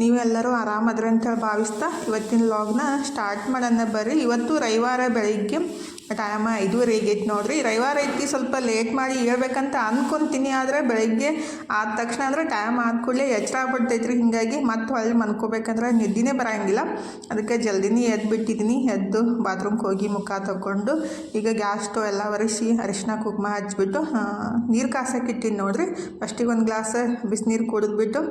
ನೀವೆಲ್ಲರೂ ಆರಾಮದ್ರಿ ಅಂತೇಳಿ ಭಾವಿಸ್ತಾ ಇವತ್ತಿನ ಲಾಗ್ನ ಸ್ಟಾರ್ಟ್ ಮಾಡೋಣ ಬರ್ರಿ. ಇವತ್ತು ರವಿವಾರ ಬೆಳಿಗ್ಗೆ ಟೈಮ್ ಐದುವರೆ ಆಗೈತೆ ನೋಡ್ರಿ. ರವಿವಾರ ಐತಿ ಸ್ವಲ್ಪ ಲೇಟ್ ಮಾಡಿ ಹೇಳ್ಬೇಕಂತ ಅಂದ್ಕೊಂತೀನಿ ಆದರೆ ಬೆಳಗ್ಗೆ ಆದ ತಕ್ಷಣ ಅಂದ್ರೆ ಟೈಮ್ ಆದ ಕೂಡಲೇ ಎಚ್ಚರ ಆಗ್ಬಿಡ್ತೈತೆ ಹಿಂಗಾಗಿ ಮತ್ತೆ ಹೊಳ್ಳಿ ಮನ್ಕೋಬೇಕಂದ್ರೆ ನಿದ್ದಿನೇ ಬರೋಂಗಿಲ್ಲ. ಅದಕ್ಕೆ ಜಲ್ದಿನೇ ಎದ್ದು ಬಿಟ್ಟಿದ್ದೀನಿ ಎದ್ದು ಬಾತ್ರೂಮ್ಗೆ ಹೋಗಿ ಮುಖ ತಗೊಂಡು, ಈಗ ಗ್ಯಾಸ್ ಸ್ಟವ್ ಎಲ್ಲ ಒರೆಸಿ ಅರಿಶಿನ ಕುಕ್ಮ ಹಚ್ಚಿಬಿಟ್ಟು ನೀರು ಕಾಸಕ್ಕೆ ಇಟ್ಟಿನಿ ನೋಡ್ರಿ. ಫಸ್ಟಿಗೆ ಒಂದು ಗ್ಲಾಸ್ ಬಿಸಿನೀರು ಕುಡಿದ್ಬಿಟ್ಟು,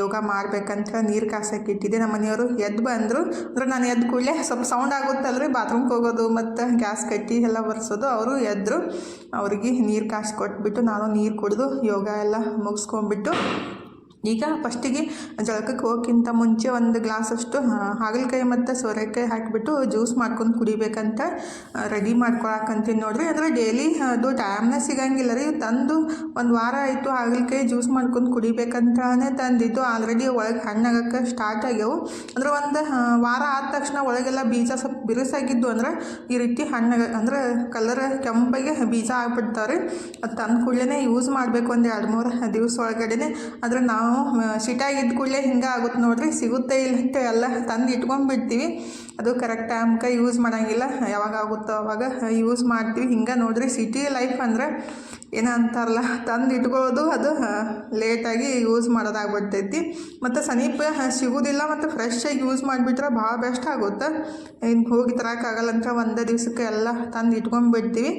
ಯೋಗ ಮಾಡ್ಬೇಕಂತ ನೀರು ಕಾಸಕ್ಕೆ ಇಟ್ಟಿದ್ದೆ. ನಮ್ಮ ಮನೆಯವರು ಎದ್ದು ಬಂದರು. ಅಂದ್ರೆ ನಾನು ಎದ್ದು ಕೂಡಲೇ ಸ್ವಲ್ಪ ಸೌಂಡ್ ಆಗುತ್ತಲ್ರಿ ಬಾತ್ರೂಮ್ಗೆ ಹೋಗೋದು ಮತ್ತು ಗ್ಯಾಸ್ ಕಟ್ಟಿ ಎಲ್ಲ ಬರ್ಸೋದು ಅವರು ಎದ್ದರು ಅವ್ರಿಗೆ ನೀರು ಕಾಸು ಕೊಟ್ಬಿಟ್ಟು ನಾನು ನೀರು ಕುಡಿದು ಯೋಗ ಎಲ್ಲ ಮುಗಿಸ್ಕೊಂಡ್ಬಿಟ್ಟು ಈಗ ಫಸ್ಟಿಗೆ ಜಳಕಕ್ಕೆ ಹೋಗೋಕ್ಕಿಂತ ಮುಂಚೆ ಒಂದು ಗ್ಲಾಸಷ್ಟು ಹಾಗಲಕಾಯಿ ಮತ್ತು ಸೋರೆಕಾಯಿ ಹಾಕಿಬಿಟ್ಟು ಜ್ಯೂಸ್ ಮಾಡ್ಕೊಂಡು ಕುಡಿಬೇಕಂತ ರೆಡಿ ಮಾಡ್ಕೊಳಕಂತೀನಿ ನೋಡ್ರಿ. ಅಂದರೆ ಡೈಲಿ ಅದು ಟೈಮ್ನ ಸಿಗಂಗಿಲ್ಲ ರೀ. ತಂದು ಒಂದು ವಾರ ಆಯಿತು ಹಾಗಲಕಾಯಿ ಜ್ಯೂಸ್ ಮಾಡ್ಕೊಂಡು ಕುಡಿಬೇಕಂತಾನೆ ತಂದಿದ್ದು. ಆಲ್ರೆಡಿ ಒಳಗೆ ಹಣ್ಣಾಗಕ್ಕೆ ಸ್ಟಾರ್ಟ್ ಆಗ್ಯವು. ಅಂದ್ರೆ ಒಂದು ವಾರ ಆದ ತಕ್ಷಣ ಒಳಗೆಲ್ಲ ಬೀಜ ಸ್ವಲ್ಪ ಬಿರುಸಾಗಿದ್ದು ಅಂದ್ರೆ ಈ ರೀತಿ ಹಣ್ಣಾಗ, ಅಂದ್ರೆ ಕಲರ್ ಕೆಂಪಗೆ ಬೀಜ ಆಗ್ಬಿಡ್ತಾವೆ ಅದು ತಂದು ಕೂಡಲೇ ಯೂಸ್ ಮಾಡಬೇಕು ಒಂದು ಎರಡು ಮೂರು ದಿವಸ ಒಳಗಡೆ ಆದರೆ ನಾವು ಸಿಟಾಗಿದ್ದ ಕೂಡಲೇ ಹಿಂಗೆ ಆಗುತ್ತೆ ನೋಡ್ರಿ. ಸಿಗುತ್ತೆ ಇಲ್ಲ ಎಲ್ಲ ತಂದು ಇಟ್ಕೊಂಡ್ಬಿಡ್ತೀವಿ ಅದು ಕರೆಕ್ಟ್ ಟೈಮ್ಗೆ ಯೂಸ್ ಮಾಡೋಂಗಿಲ್ಲ. ಯಾವಾಗ ಆಗುತ್ತೋ ಅವಾಗ ಯೂಸ್ ಮಾಡ್ತೀವಿ. ಹಿಂಗೆ ನೋಡ್ರಿ ಸಿಟಿ ಲೈಫ್ ಅಂದ್ರೆ ಏನೋ ಅಂತಾರಲ್ಲ ತಂದು ಇಟ್ಕೊಳ್ಳೋದು ಅದು ಲೇಟಾಗಿ ಯೂಸ್ ಮಾಡೋದಾಗ್ಬಿಡ್ತೈತಿ. ಮತ್ತು ಸಮೀಪ ಸಿಗೋದಿಲ್ಲ ಮತ್ತು ಫ್ರೆಶ್ ಯೂಸ್ ಮಾಡಿಬಿಟ್ರೆ ಭಾಳ ಬೆಸ್ಟ್ ಆಗುತ್ತೆ. ಇನ್ನು ಹೋಗಿ ತರೋಕ್ಕಾಗಲ್ಲ ಅಂತ ಒಂದೇ ದಿವ್ಸಕ್ಕೆ ಎಲ್ಲ ತಂದು ಇಟ್ಕೊಂಡ್ಬಿಡ್ತೀವಿ.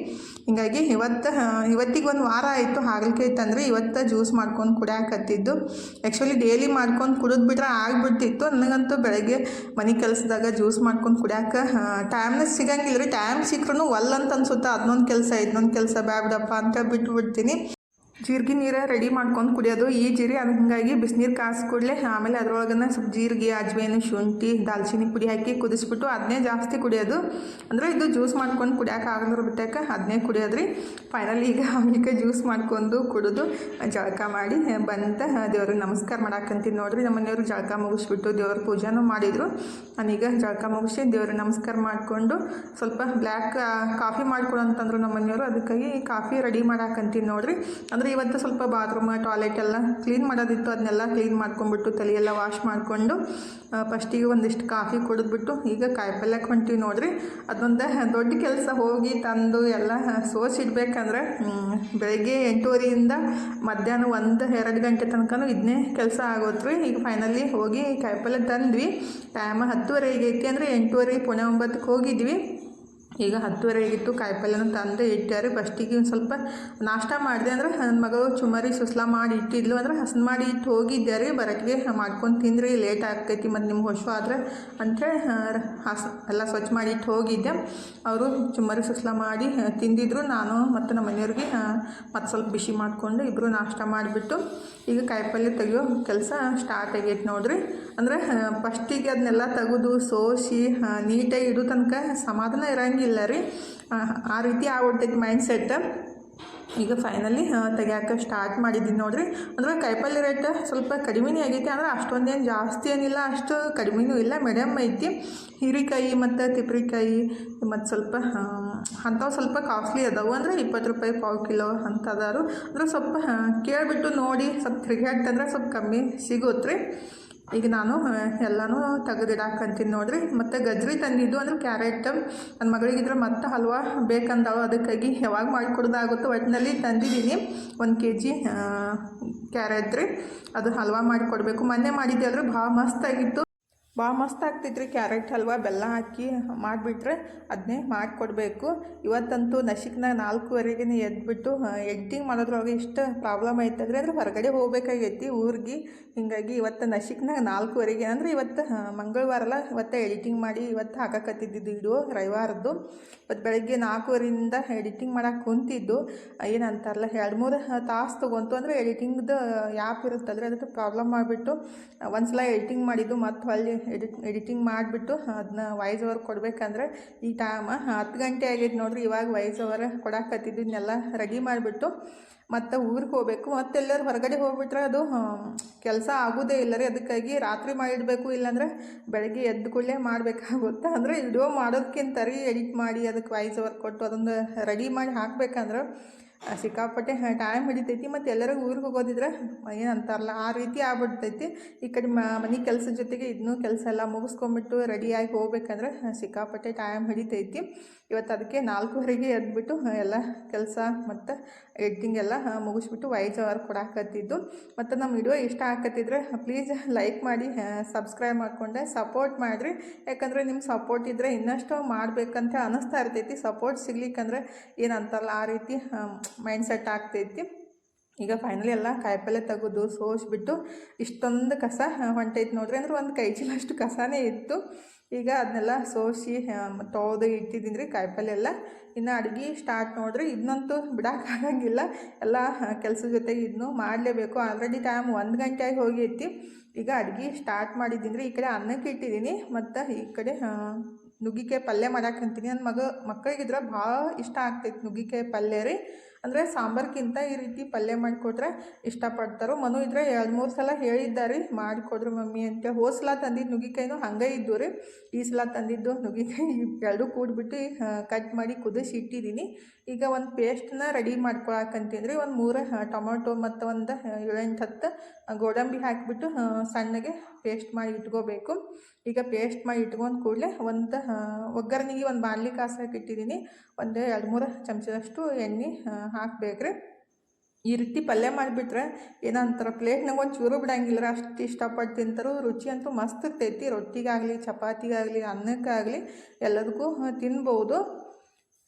ಹೀಗಾಗಿ ಇವತ್ತು ಇವತ್ತಿಗೆ ಒಂದು ವಾರ ಆಯಿತು ಹಾಗಲಕಾಯಿ ತಂದರೆ ಇವತ್ತು ಜ್ಯೂಸ್ ಮಾಡ್ಕೊಂಡು ಕುಡಿಯಾಕತ್ತಿದ್ದು. ಆ್ಯಕ್ಚುಲಿ ಡೈಲಿ ಮಾಡ್ಕೊಂಡು ಕುಡಿದ್ಬಿಟ್ರೆ ಆಗಿಬಿಡ್ತಿತ್ತು. ನನಗಂತೂ ಬೆಳಗ್ಗೆ ಮನೆ ಕೆಲಸದಾಗ ಜ್ಯೂಸ್ ಮಾಡ್ಕೊಂಡು ಕುಡಿಯಾಕ ಟೈಮ್ನ ಸಿಗಂಗಿಲ್ಲ ರೀ. ಟೈಮ್ ಸಿಕ್ಕರೂ ಒಲ್ಲ ಅಂತ ಅನ್ಸುತ್ತೆ. ಅದನ್ನೊಂದು ಕೆಲಸ ಇದನ್ನೊಂದು ಕೆಲಸ ಬ್ಯಾಬಿಡಪ್ಪ ಅಂತ ಬಿಟ್ಟು ಬಿಡ್ತೀನಿ ಜೀರಿಗೆ ನೀರು ರೆಡಿ ಮಾಡ್ಕೊಂಡು ಕುಡಿಯೋದು. ಈ ಜೀರಿ ಅದು ಹಿಂಗಾಗಿ ಬಿಸಿನೀರು ಕಾಸು ಕೂಡಲೇ, ಆಮೇಲೆ ಅದ್ರೊಳಗನ ಸ್ವಲ್ಪ ಜೀರಿಗೆ ಅಜ್ವೇನು ಶುಂಠಿ, ದಾಲ್ಚಿನ್ನಿ ಪುಡಿ ಹಾಕಿ ಕುದಿಸ್ಬಿಟ್ಟು ಅದನ್ನೇ ಜಾಸ್ತಿ ಕುಡಿಯೋದು. ಅಂದರೆ ಇದು ಜ್ಯೂಸ್ ಮಾಡ್ಕೊಂಡು ಕುಡಿಯೋಕೆ ಆಗಂದ್ರೆ ಬಿಟ್ಟಾಕ ಅದನ್ನೇ ಕುಡಿಯೋದ್ರಿ. ಫೈನಲ್ ಈಗ ಅವನಿಗೆ ಜ್ಯೂಸ್ ಮಾಡ್ಕೊಂಡು ಕುಡಿದು. ಜಳಕ ಮಾಡಿ ಬಂತ, ದೇವ್ರಿಗೆ ನಮಸ್ಕಾರ ಮಾಡಾಕಂತೀನಿ ನೋಡ್ರಿ. ನಮ್ಮ ಮನೆಯವರು ಜಳಕ ಮುಗಿಸ್ಬಿಟ್ಟು ದೇವ್ರ ಪೂಜೆನೂ ಮಾಡಿದರು. ನಾನೀಗ ಜಳಕ ಮುಗಿಸಿ ದೇವ್ರಿಗೆ ನಮಸ್ಕಾರ ಮಾಡಿಕೊಂಡು ಸ್ವಲ್ಪ ಬ್ಲ್ಯಾಕ್ ಕಾಫಿ ಮಾಡ್ಕೊಡು ಅಂತಂದ್ರು ನಮ್ಮ ಮನೆಯವರು. ಅದಕ್ಕಾಗಿ ಕಾಫಿ ರೆಡಿ ಮಾಡಾಕಂತೀನಿ ನೋಡ್ರಿ. ಅಂದರೆ ಇವತ್ತು ಸ್ವಲ್ಪ ಬಾತ್ರೂಮ್, ಟಾಯ್ಲೆಟ್ ಎಲ್ಲ ಕ್ಲೀನ್ ಮಾಡೋದಿತ್ತು. ಅದನ್ನೆಲ್ಲ ಕ್ಲೀನ್ ಮಾಡ್ಕೊಂಡ್ಬಿಟ್ಟು ತಲೆಯೆಲ್ಲ ವಾಶ್ ಮಾಡಿಕೊಂಡು ಫಸ್ಟಿಗೆ ಒಂದಿಷ್ಟು ಕಾಫಿ ಕುಡಿದ್ಬಿಟ್ಟು ಈಗ ಕಾಯಿಪಲ್ಯಕ್ಕೆ ಹೊಂಟಿವಿ ನೋಡ್ರಿ. ಅದೊಂದು ದೊಡ್ಡ ಕೆಲಸ. ಹೋಗಿ ತಂದು ಎಲ್ಲ ಸೋಸಿಡ್ಬೇಕಂದ್ರೆ ಬೆಳಗ್ಗೆ ಎಂಟೂವರೆಯಿಂದ ಮಧ್ಯಾಹ್ನ ಒಂದು, ಎರಡು ಗಂಟೆ ತನಕನೂ ಇದನ್ನೇ ಕೆಲಸ ಆಗೋತ್ರಿ. ಈಗ ಫೈನಲಿ ಹೋಗಿ ಕಾಯಿಪಲ್ಯ ತಂದ್ವಿ. ಟೈಮ್ ಹತ್ತುವರೆಗೆ ಐತಿ ಅಂದರೆ ಎಂಟೂವರೆ ಪುಣೆ ಒಂಬತ್ತಕ್ಕೆ ಹೋಗಿದ್ವಿ. ಈಗ ಹತ್ತುವರೆ ಆಗಿತ್ತು ಕಾಯಿಪಲ್ಯನ ತಂದೆ ಇಟ್ಟಾರೆ. ಫಸ್ಟಿಗೆ ಒಂದು ಸ್ವಲ್ಪ ನಾಷ್ಟ ಮಾಡಿದೆ ಅಂದರೆ ನನ್ನ ಮಗಳು ಚುಮರಿ ಸುಸ್ಲ ಮಾಡಿ ಇಟ್ಟಿದ್ಲು ಅಂದ್ರೆ ಹಸನ್ ಮಾಡಿ ಇಟ್ಟು ಹೋಗಿದ್ದೆ ರೀ ಬರೋಕ್ಕೆ ಮಾಡ್ಕೊಂಡು ತಿಂದ್ರಿ, ಲೇಟ್ ಆಗ್ತೈತಿ ಮತ್ತು ನಿಮ್ಗೆ ಹೊಸ ಆದರೆ ಅಂದರೆ ಹಸ್, ಎಲ್ಲ ಸ್ವಚ್ಛ ಮಾಡಿ ಇಟ್ಟು ಹೋಗಿದ್ದೆ. ಅವರು ಚುಮರಿ ಸುಸ್ಲ ಮಾಡಿ ತಿಂದಿದ್ರು. ನಾನು ಮತ್ತು ನಮ್ಮ ಮನೆಯವ್ರಿಗೆ ಮತ್ತು ಸ್ವಲ್ಪ ಬಿಸಿ ಮಾಡಿಕೊಂಡು ಇಬ್ಬರು ನಾಷ್ಟ ಮಾಡಿಬಿಟ್ಟು ಈಗ ಕಾಯಿಪಲ್ಯ ತೆಗಿಯೋ ಕೆಲಸ ಸ್ಟಾರ್ಟ್ ಆಗೈತೆ ನೋಡ್ರಿ. ಅಂದರೆ ಫಸ್ಟಿಗೆ ಅದನ್ನೆಲ್ಲ ತೆಗೆದು ಸೋಸಿ ನೀಟಾಗಿ ಇಡೋ ತನಕ ಸಮಾಧಾನ ಇರೋಂಗಿಲ್ಲ ರೀ. ಆ ರೀತಿ ಆಗ್ಬಿಡ್ತೈತಿ ಮೈಂಡ್ ಸೆಟ್ ಈಗ ಫೈನಲಿ ತೆಗಿಯೋಕೆ ಸ್ಟಾರ್ಟ್ ಮಾಡಿದ್ದೀನಿ ನೋಡ್ರಿ. ಅಂದ್ರೆ ಕಾಯಿಪಲ್ಲೆ ರೇಟ್ ಸ್ವಲ್ಪ ಕಡಿಮೆನೇ ಆಗೈತಿ, ಅಂದ್ರೆ ಅಷ್ಟೊಂದೇನು ಜಾಸ್ತಿ ಏನಿಲ್ಲ, ಅಷ್ಟು ಕಡಿಮೆನೂ ಇಲ್ಲ ಮೀಡಿಯಮ್ ಐತಿ. ಹೀರಿಕಾಯಿ ಮತ್ತು ತಿಪ್ರಿಕಾಯಿ, ಮತ್ತು ಸ್ವಲ್ಪ ಅಂಥವು ಸ್ವಲ್ಪ ಕಾಸ್ಟ್ಲಿ ಅದಾವು. ಅಂದರೆ, ಇಪ್ಪತ್ತು ರೂಪಾಯಿ ಪಾವು ಕಿಲೋ ಅಂತ ಅದಾರು. ಅಂದ್ರೆ, ಸ್ವಲ್ಪ ಕೇಳಿಬಿಟ್ಟು ನೋಡಿ, ಸ್ವಲ್ಪ ತಿರುಗಾಡ್ತಂದ್ರೆ ಸ್ವಲ್ಪ ಕಮ್ಮಿ ಸಿಗುತ್ತೆ ರೀ ಈಗ ನಾನು ಎಲ್ಲನೂ ತೆಗೆದಿಡಾಕಂತೀನಿ ನೋಡ್ರಿ. ಮತ್ತು ಗಜ್ರಿ ತಂದಿದ್ದು ಅಂದ್ರೆ ಕ್ಯಾರೆಟ್. ನನ್ನ ಮಗಳಿಗಿದ್ರೆ ಮತ್ತೆ ಹಲ್ವಾ ಬೇಕಂದಳು. ಅದಕ್ಕಾಗಿ ಯಾವಾಗ ಮಾಡಿಕೊಡೋದಾಗುತ್ತೋ ಒಟ್ಟಿನಲ್ಲಿ ತಂದಿದ್ದೀನಿ. ಒಂದು ಕೆ ಜಿ ಕ್ಯಾರೆಟ್ ರೀ. ಅದು ಹಲ್ವಾ ಮಾಡಿಕೊಡ್ಬೇಕು. ಮೊನ್ನೆ ಮಾಡಿದ್ದೆ ಅಲ್ರಿ. ಭಾಳ ಮಸ್ತಾಗಿತ್ತು. ಭಾಳ ಮಸ್ತ್ ಆಗ್ತೈತ್ರಿ ಕ್ಯಾರೆಟ್ ಹಲ್ವಾ, ಬೆಲ್ಲ ಹಾಕಿ ಮಾಡಿಬಿಟ್ರೆ ಅದನ್ನೇ ಮಾಡಿಕೊಡ್ಬೇಕು. ಇವತ್ತಂತೂ ನಶಿಕ್ನಾಗ ನಾಲ್ಕುವರೆಗೆ ಎದ್ಬಿಟ್ಟು ಎಡಿಟಿಂಗ್ ಮಾಡೋದ್ರೊಳಗೆ ಇಷ್ಟು ಪ್ರಾಬ್ಲಮ್ ಆಯ್ತಂದ್ರೆ ಅಂದ್ರೆ ಹೊರಗಡೆ ಹೋಗ್ಬೇಕಾಗೈತಿ ಊರಿಗೆ. ಹಿಂಗಾಗಿ ಇವತ್ತು ನಶಿಕ್ನಾಗ ನಾಲ್ಕುವರೆಗೆ, ಅಂದರೆ ಇವತ್ತು ಮಂಗಳವಾರಲ್ಲ, ಇವತ್ತು ಎಡಿಟಿಂಗ್ ಮಾಡಿ ಇವತ್ತು ಹಾಕಕತ್ತಿದ್ದು ವಿಡಿಯೋ ರವಿವಾರದ್ದು. ಇವತ್ತು ಬೆಳಗ್ಗೆ ನಾಲ್ಕುವರೆಯಿಂದ ಎಡಿಟಿಂಗ್ ಮಾಡೋಕೆ ಕುಂತಿದ್ದು. ಏನಂತಾರಲ್ಲ, ಎರಡು ಮೂರು ತಾಸು ತೊಗೊಂತು ಅಂದರೆ ಎಡಿಟಿಂಗ್ದು ಆ್ಯಪ್ ಇರುತ್ತದ್ರೆ ಅದಕ್ಕೆ ಪ್ರಾಬ್ಲಮ್ ಮಾಡಿಬಿಟ್ಟು ಒಂದು ಸಲ ಎಡಿಟಿಂಗ್ ಮಾಡಿದ್ದು ಮತ್ತು ಹೊಳ್ಳಿ ಎಡಿಟ್ ಎಡಿಟಿಂಗ್ ಮಾಡಿಬಿಟ್ಟು ಅದನ್ನ ವಾಯ್ಸ್ ಓವರ್ ಕೊಡಬೇಕಂದ್ರೆ ಈ ಟೈಮ್ ಹತ್ತು ಗಂಟೆ ಆಗೈತೆ ನೋಡ್ರಿ, ಇವಾಗ ವಾಯ್ಸ್ ಓವರ್ ಕೊಡಾಕತ್ತಿದ್ದು ಇದನ್ನೆಲ್ಲ ರೆಡಿ ಮಾಡಿಬಿಟ್ಟು ಮತ್ತು ಊರಿಗೆ ಹೋಗಬೇಕು. ಮತ್ತೆಲ್ಲರೂ ಹೊರಗಡೆ ಹೋಗ್ಬಿಟ್ರೆ ಅದು ಕೆಲಸ ಆಗೋದೇ ಇಲ್ಲ ರೀ. ಅದಕ್ಕಾಗಿ ರಾತ್ರಿ ಮಾಡಿಡಬೇಕು, ಇಲ್ಲಾಂದ್ರೆ ಬೆಳಗ್ಗೆ ಎದ್ದು ಕೂಡಲೇ ಮಾಡಬೇಕಾಗುತ್ತೆ. ಅಂದರೆ ವಿಡಿಯೋ ಮಾಡೋದಕ್ಕಿಂತ ರೀ ಎಡಿಟ್ ಮಾಡಿ ಅದಕ್ಕೆ ವಾಯ್ಸ್ ಓವರ್ ಕೊಟ್ಟು ಅದೊಂದು ರೆಡಿ ಮಾಡಿ ಹಾಕ್ಬೇಕಂದ್ರೆ ಸಿಕ್ಕಾಪಟ್ಟೆ ಟೈಮ್ ಹಿಡಿತೈತಿ ಮತ್ತು ಎಲ್ಲರೂ ಊರಿಗೆ ಹೋಗೋದಿದ್ರೆ ಏನು ಅಂತಾರಲ್ಲ, ಆ ರೀತಿ ಆಗ್ಬಿಡ್ತೈತಿ. ಈ ಕಡೆ ಮನೆ ಕೆಲಸದ ಜೊತೆಗೆ ಇದನ್ನೂ ಕೆಲಸ ಎಲ್ಲ ಮುಗಿಸ್ಕೊಂಬಿಟ್ಟು ರೆಡಿಯಾಗಿ ಹೋಗ್ಬೇಕಂದ್ರೆ ಸಿಕ್ಕಾಪಟ್ಟೆ ಟೈಮ್ ಹಿಡಿತೈತಿ. ಇವತ್ತು ಅದಕ್ಕೆ ನಾಲ್ಕೂವರೆಗೆ ಎದ್ಬಿಟ್ಟು ಎಲ್ಲ ಕೆಲಸ ಮತ್ತು ಎಡಿಟಿಂಗ್ ಎಲ್ಲ ಮುಗಿಸ್ಬಿಟ್ಟು ವಾಯ್ಸ್ ಓವರ್ ಕೊಡಾಕತ್ತಿದ್ದು. ಮತ್ತು ನಮ್ಮ ವಿಡಿಯೋ ಇಷ್ಟ ಆಕತ್ತಿದ್ರೆ ಪ್ಲೀಸ್ ಲೈಕ್ ಮಾಡಿ ಸಬ್ಸ್ಕ್ರೈಬ್ ಮಾಡಿಕೊಂಡೆ ಸಪೋರ್ಟ್ ಮಾಡಿರಿ. ಯಾಕಂದರೆ ನಿಮ್ಮ ಸಪೋರ್ಟ್ ಇದ್ದರೆ ಇನ್ನಷ್ಟು ಮಾಡಬೇಕಂತ ಅನ್ನಿಸ್ತಾ ಇರ್ತೈತಿ. ಸಪೋರ್ಟ್ ಸಿಗ್ಲಿಕ್ಕಂದ್ರೆ ಏನಂತಾರಲ್ಲ ಆ ರೀತಿ ಮೈಂಡ್ ಸೆಟ್ ಆಗ್ತೈತಿ. ಈಗ ಫೈನಲಿ ಎಲ್ಲ ಕಾಯಿಪಲ್ಲೆ ತೆಗೆದು ಸೋಸಿಬಿಟ್ಟು ಇಷ್ಟೊಂದು ಕಸ ಹೊಂಟೈತಿ ನೋಡ್ರಿ. ಅಂದ್ರೆ ಒಂದು ಕೈ ಚೀಲಷ್ಟು ಕಸನೇ ಇತ್ತು. ಈಗ ಅದನ್ನೆಲ್ಲ ಸೋಸಿ ತೊಳೆದು ಇಟ್ಟಿದ್ದೀನಿ ರೀ ಕಾಯಿಪಲ್ಲೆ ಎಲ್ಲ. ಇನ್ನು ಅಡುಗೆ ಸ್ಟಾರ್ಟ್ ನೋಡ್ರಿ. ಇದನ್ನಂತೂ ಬಿಡೋಕ್ಕಾಗಂಗಿಲ್ಲ ಎಲ್ಲ ಕೆಲಸದ ಜೊತೆಗೆ ಇದನ್ನು ಮಾಡಲೇಬೇಕು. ಆಲ್ರೆಡಿ ಟೈಮ್ ಒಂದು ಗಂಟೆ ಆಗಿ ಹೋಗೈತಿ. ಈಗ ಅಡುಗೆ ಸ್ಟಾರ್ಟ್ ಮಾಡಿದ್ದೀನಿ ರೀ ಈ ಕಡೆ ಅನ್ನಕ್ಕೆ ಇಟ್ಟಿದ್ದೀನಿ ಮತ್ತು ಈ ಕಡೆ ನುಗ್ಗಿಕಾಯಿ ಪಲ್ಯ ಮಾಡಾಕಂತೀನಿ ನನ್ನ ಮಗ ಮಕ್ಕಳಿಗಿದ್ರೆ ಭಾಳ ಇಷ್ಟ ಆಗ್ತೈತಿ ನುಗ್ಗಿಕಾಯಿ ಪಲ್ಯ ರೀ. ಅಂದರೆ ಸಾಂಬಾರ್ಗಿಂತ ಈ ರೀತಿ ಪಲ್ಯ ಮಾಡಿಕೊಟ್ರೆ ಇಷ್ಟಪಡ್ತಾರೋ. ಮನು ಇದ್ರೆ ಎರಡು ಮೂರು ಸಲ ಹೇಳಿದ್ದಾರೆ, ಮಾಡಿಕೊಡ್ರಿ ಮಮ್ಮಿ ಅಂತ. ಹೋಸಲ ತಂದಿದ್ದು ನುಗ್ಗಿಕಾಯಿನೂ ಹಂಗೆ ಇದ್ದು ರೀ. ಈ ಸಲ ತಂದಿದ್ದು ನುಗ್ಗಿಕಾಯಿ ಎರಡೂ ಕೂಡಿಬಿಟ್ಟು ಕಟ್ ಮಾಡಿ ಕುದಿಸಿ ಇಟ್ಟಿದ್ದೀನಿ. ಈಗ ಒಂದು ಪೇಸ್ಟ್ನ ರೆಡಿ ಮಾಡ್ಕೊಳಕಂತಂದ್ರೆ ರೀ ಒಂದು ಮೂರು ಟೊಮೊಟೊ ಮತ್ತು ಒಂದು ಏಳೆಂಟು ಹತ್ತು ಗೋಡಂಬಿ ಹಾಕಿಬಿಟ್ಟು ಸಣ್ಣಗೆ ಪೇಸ್ಟ್ ಮಾಡಿ ಇಟ್ಕೋಬೇಕು. ಈಗ ಪೇಸ್ಟ್ ಮಾಡಿ ಇಟ್ಕೊಂಡು ಕೂಡಲೇ ಒಂದು ಒಗ್ಗರಣೆಗೆ ಒಂದು ಬಾಣಲಿ ಕಾಸು ಇಟ್ಟಿದ್ದೀನಿ. ಒಂದು ಎರಡು ಮೂರು ಚಮಚದಷ್ಟು ಎಣ್ಣೆ ಹಾಕ್ಬೇಕ್ರಿ, ಈ ರೀತಿ ಪಲ್ಯ ಮಾಡಿಬಿಟ್ರೆ ಏನಂತಾರೆ ಪ್ಲೇಟ್ನಾಗ ಒಂದು ಚೂರು ಬಿಡಂಗಿಲ್ಲ ಅಷ್ಟು ಇಷ್ಟಪಟ್ಟು ತಿಂತಾರೋ, ರುಚಿ ಅಂತೂ ಮಸ್ತ್ ಇರ್ತೈತಿ, ರೊಟ್ಟಿಗಾಗಲಿ, ಚಪಾತಿಗಾಗಲಿ, ಅನ್ನಕ್ಕಾಗಲಿ, ಎಲ್ಲದಕ್ಕೂ ತಿನ್ಬೋದು.